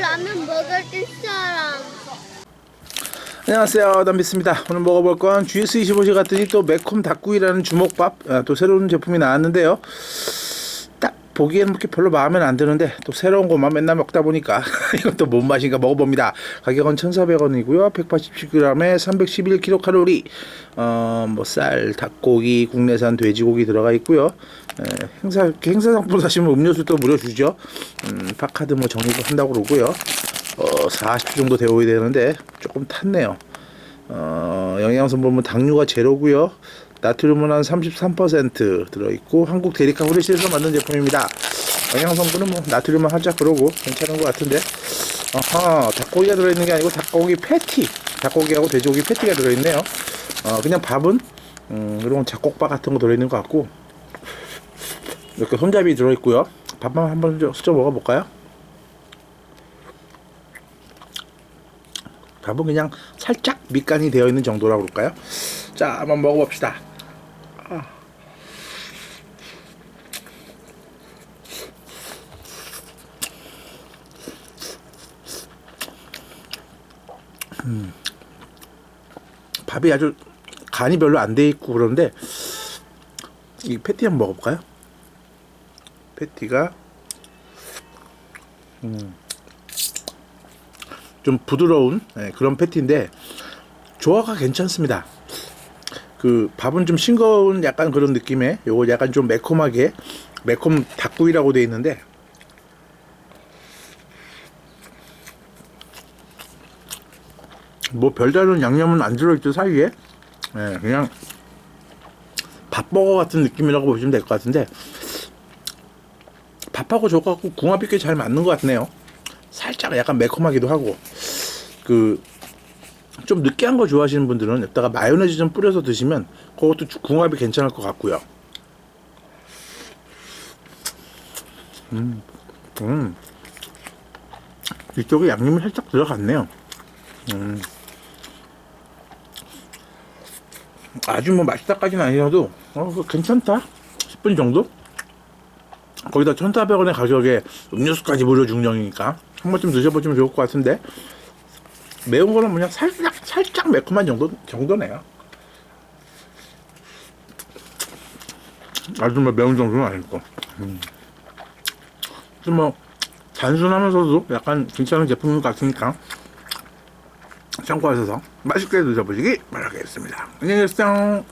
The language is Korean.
라면 먹을 사람. 안녕하세요. 담비스입니다. 오늘 먹어볼 건 GS25시 갔더니 또 매콤 닭구이라는 주먹밥 아, 또 새로운 제품이 나왔는데요. 딱 보기에는 그렇게 별로 마음에 안 드는데 또 새로운 것만 맨날 먹다 보니까 이것도 뭔 맛인가 먹어봅니다. 가격은 1,400원이고요. 187g에 311kcal 어뭐 쌀, 닭고기, 국내산 돼지고기 들어가 있고요. 에, 행사 이렇게 행사 상품 사시면 음료수 또 무료 주죠. 음, 파카드 뭐 정리도 한다고 그러고요. 어, 40초 정도 데워야 되는데 조금 탔네요. 어, 영양성 보면 당류가 제로고요. 나트륨은 한 33% 들어있고 한국 데리카 후레쉬에서 만든 제품입니다. 영양 성분은 뭐 나트륨만 살짝 그러고 괜찮은 것 같은데 아하 닭고기가 들어있는 게 아니고 닭고기 패티 닭고기하고 돼지고기 패티가 들어있네요. 어, 그냥 밥은 음, 그런 잡곡밥 같은 거 들어있는 것 같고 이렇게 손잡이 들어있고요. 밥만 한번 수저 먹어볼까요? 밥은 그냥 살짝 밑간이 되어 있는 정도라고 그럴까요? 자, 한번 먹어봅시다. 밥이 아주 간이 별로 안 돼 있고 그런데 이 패티 한번 먹어볼까요? 패티가 음. 좀 부드러운 예, 그런 패티인데 조화가 괜찮습니다. 그 밥은 좀 싱거운 약간 그런 느낌의 요거 약간 좀 매콤하게 매콤 닭구이라고 돼 있는데. 뭐 별다른 양념은 안 들어있죠 사이에? 예, 그냥 밥버거 같은 느낌이라고 보시면 될 것 같은데. 밥하고 저거하고 궁합이 꽤 잘 맞는 것 같네요. 살짝 약간 매콤하기도 하고. 그 좀 느끼한 거 좋아하시는 분들은 여기다가 마요네즈 좀 뿌려서 드시면 그것도 주- 궁합이 괜찮을 것 같고요. 음, 음. 이쪽에 양념이 살짝 들어갔네요. 음. 아주 뭐 맛있다까지는 아니어도 어, 괜찮다 싶은 정도? 거기다 1,400원의 가격에 음료수까지 무료 중정이니까 한 번쯤 드셔보시면 좋을 것 같은데 매운 거는 그냥 살짝 살짝 매콤한 정도 정도네요. 아주 뭐 매운 정도는 아니고 음. 좀뭐 단순하면서도 약간 괜찮은 제품 같으니까 참고하셔서 맛있게 드셔보시기 바라겠습니다. 안녕히 계세요.